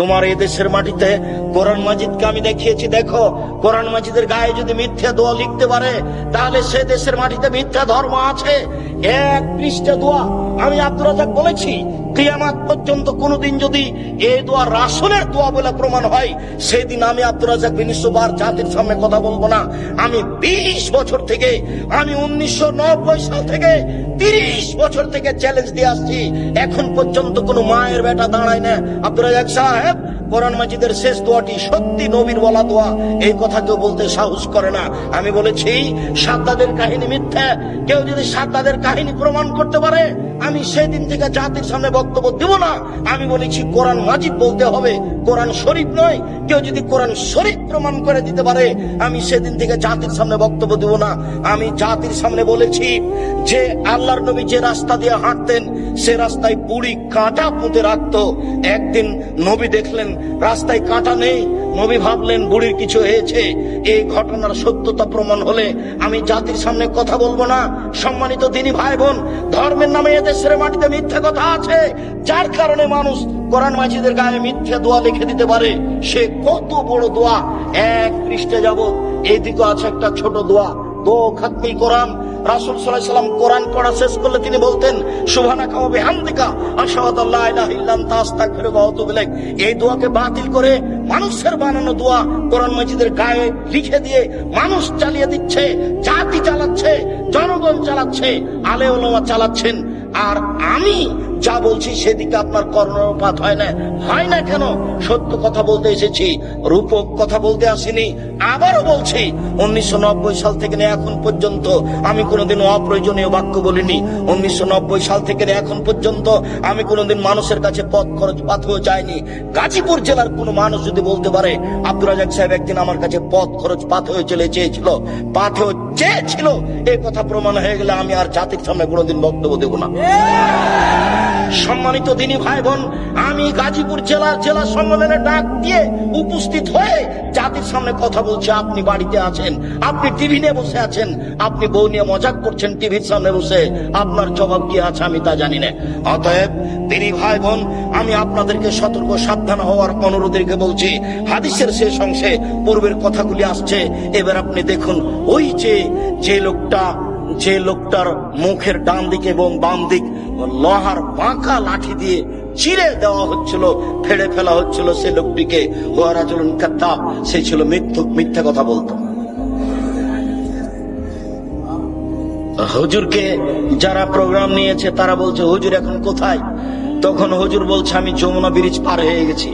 তোমার এই দেশের মাটিতে কোরআন মাজিদকে আমি দেখিয়েছি, দেখো, কোরআন মাজিদের গায়ে যদি মিথ্যা দোয়া লিখতে পারে, তাহলে সে দেশের মাটিতে মিথ্যা ধর্ম আছে। এক পৃষ্ঠা দোয়া। আমি আব্দুর বলেছি, কিয়ামাত পর্যন্ত কোনোদিন যদি এই দোয়া রাসুলের দোয়া বলে প্রমাণ হয়, সেদিন আমি আব্দুর রাজাক জাতির সামনে কথা বলব না। আমি বিশ বছর থেকে, আমি উনিশশো সাল থেকে তিরিশ বছর থেকে চ্যালেঞ্জ দিয়ে আসছি। এখন পর্যন্ত কোনো মায়ের বেটা দাঁড়ায় না। আব্দুর রাজাক সাহেব, কোরআন মাজিদের শেষ দোয়াটি সত্যি নবীর বলা দোয়া। এই কথা কেউ বলতে সাহস করে না। আমি বলেছি, সাদ্দাদের কাহিনী মিথ্যা। কেউ যদি সাদ্দাদের কাহিনী প্রমাণ করতে পারে আমি সেদিন থেকে জাতির সামনে বক্তব্য দেব না। আমি বলেছি, কোরআন মাজিদ বলতে হবে, কোরআন শরীফ নয়। কেউ যদি কোরআন শরীফ প্রমাণ করে দিতে পারে, আমি সেদিন থেকে জাতির সামনে বক্তব্য দেব না। আমি জাতির সামনে বলেছি যে আল্লাহর নবী যে রাস্তা দিয়ে হাঁটতেন, সে রাস্তায় বুড়ি কাঁটা পুঁতে রাখতো। একদিন নবী দেখলেন, রাস্তায় কাঁটা নেই। নবী ভাবলেন, বুড়ির কিছু হয়েছে। এই ঘটনার সত্যতা প্রমাণ হলে আমি জাতির সামনে কথা বলব না। সম্মানিত দিনী ভাই বোন, ধর্মের নামে এদেশের মাটিতে মিথ্যে কথা আছে, যার কারণে মানুষ কোরআন মাজিদের গায়ে মিথ্যে দোয়া লিখে দিতে পারে। সে কত বড় দোয়া? এক পৃষ্ঠে যাব এইদিকে আছে একটা ছোট দোয়া। দো খাতমি কোরআন। রাসুল সাল্লাহ সাল্লাম কোরআন পড়া শেষ করলে তিনি বলতেন সুবহানা কামাবে হামদিকা আশহাদাল্লাহ এই দোয়াকে বাতিল করে মানুষের বানানো দোয়া কোরআন মজিদের গায়ে লিখে দিয়ে মানুষ চালিয়ে দিচ্ছে, জাতি চালাচ্ছে, জনগণ চালাচ্ছে আলে ওলামা চালাচ্ছেন। আর আমি যা বলছি সেদিকে আপনার কর্ণপাত হয় না। হয় না কেন? সত্য কথা বলতে এসেছি, রূপক কথা বলতে আসিনি। আবারও বলছি, উনিশশো নব্বই সাল থেকে এখন পর্যন্ত আমি কোনোদিন অপ্রয়োজনীয় বাক্য বলিনি। উনিশশো নব্বই সাল থেকে এখন পর্যন্ত আমি কোনোদিন মানুষের কাছে পথ খরচ পাথেও যাইনি। গাজীপুর জেলার কোনো মানুষ যদি বলতে পারে, আব্দুর রাজাক সাহেব একদিন আমার কাছে পথ খরচ পাথেও চলে চেয়েছিল, পাথেও চেয়েছিল এই কথা প্রমাণ হয়ে গেলে আমি আর জাতির সামনে কোনোদিন বক্তব্য দেব না। সম্মানিত দিনী ভাই বোন আমি গাজীপুর জেলার জেলা সম্মেলনে ডাক দিয়ে উপস্থিত হয়ে জাতির সামনে কথা বলছি। আপনি বাড়িতে আছেন, আপনি টিভি নিয়ে বসে আছেন, আপনি বউ নিয়ে মজাক করছেন টিভির সামনে বসে। আপনার জবাব কি আছে আমি তা জানি না। অতএব দিনী ভাই বোন আমি আপনাদেরকে সতর্ক, সাবধান হওয়ার অনুরোধ রেখে বলছি। হাদিসের শেষ অংশে পূর্বের কথাগুলি আসছে। এবার আপনি দেখুন, ওই যে যে লোকটা যে লোকটার মুখের ডান দিক এবং বাম দিক লোহার বাঁকা লাঠি দিয়ে চিরে দেওয়া হচ্ছিল, ফেড়ে ফেলা হচ্ছিল সে লোকটিকে। ওয়ারাজুল কাত্তাব সে ছিল মিথ্যুক, মিথ্যা কথা বলতো। হুজুরকে যারা প্রোগ্রাম নিয়েছে, তারা বলছে, হুজুর এখন কোথায়? তখন হুজুর বলছে, আমি যমুনা ব্রিজ পার হয়ে গেছি।